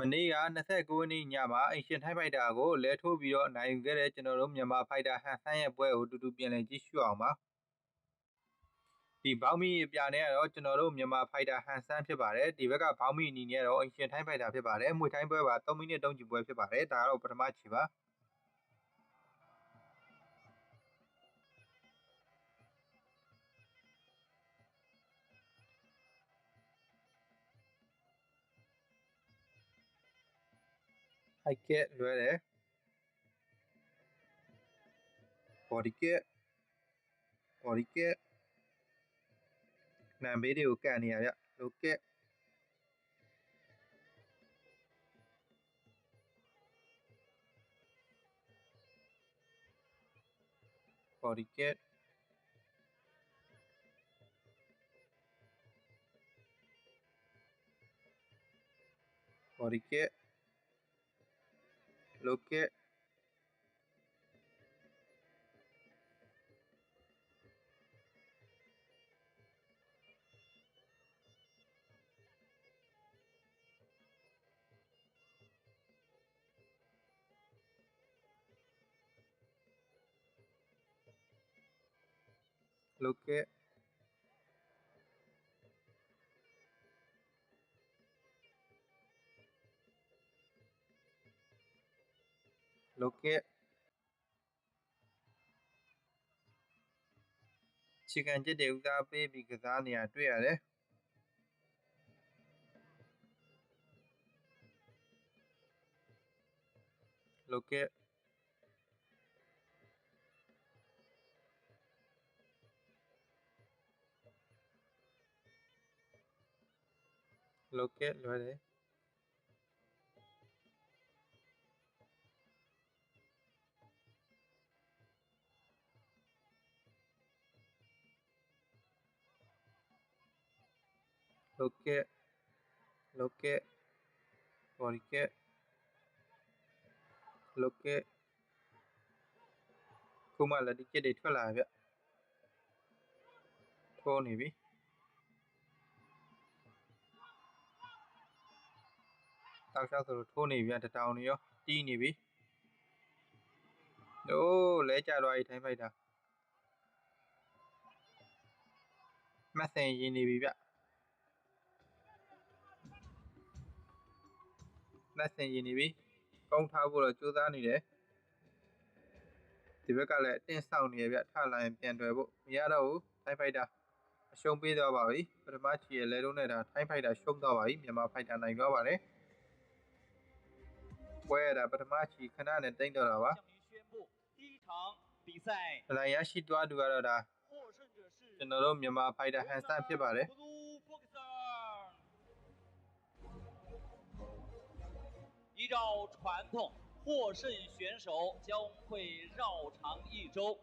မနေ့က29ရက်နေ့ညမှာအင်ရှင်ထိုင်းဖိုက်တာကိုလဲထိုးပြီးတော့နိုင်ယူခဲ့တဲ့ကျွန်တော်တို့မြန်မာဖိုက်တာဟန်ဆန်းရဲ့ပွဲကိုတူတူပြန်လည်ကြည့်ရှုအောင်ပါဒီဘောင်းမီအပြာနဲ့ကတော့ကျွန်တော်တို့မြန်မာဖိုက်တာဟန်ဆန်းဖြစ်ပါတယ်ဒီဘက်ကဘောင်းမီအနေနဲ့တော့အင်ရှင်ထိုင်းဖိုက်တာဖြစ်ပါတယ်မွေထိုင်းပွဲပါ3မိနစ်တုံးချီပွဲဖြစ်ပါတယ်ဒါကတော့ပထမချီပါ ဟိုက်ကက်လွဲတယ် body kit body kit နံ ဘေးတွေ ကက်ချီကန်ကျစ်တွေဥစားပေးပြီးကစားနေရတွေ့ရတယ်လိုကက် locket လွယ်တယ် locket locket body kit locket ခုမှလက်ဒီကစ်တွေထွက်လာဗျထိုးနေပြီတောက်လျှောက်ဆိုလို့ထိုးနေပြီတတောင်နေရောတီးနေပြီโอ้လဲကြသွားပြီထိုင်းဖိုက်တာမဆင်ရင်နေပြီဗျ နှက်ဆင်ရင်နေပြီကုန်းထားဖို့တော့ကြိုးစားနေတယ်ဒီဘက်ကလည်းအတင်းဆောက်နေရဗျထလာရင်ပြန်တွယ်ဖို့မရတော့ဘူးထိုင်းဖိုက်တာအရှုံးပေးသွားပါပြီပထမချီရဲ့လဲလုံးနဲ့ဒါထိုင်းဖိုက်တာရှုံးသွားပါပြီမြန်မာဖိုက်တာနိုင်သွားပါတယ်ပွဲရတာပထမချီခဏနဲ့တိမ့်တော့တာပါလာရရှိသွားသူကတော့ဒါကျွန်တော်တို့မြန်မာဖိုက်တာဟန်ဆန်ဖြစ်ပါတယ် 照传统，获胜选手将会绕场一周，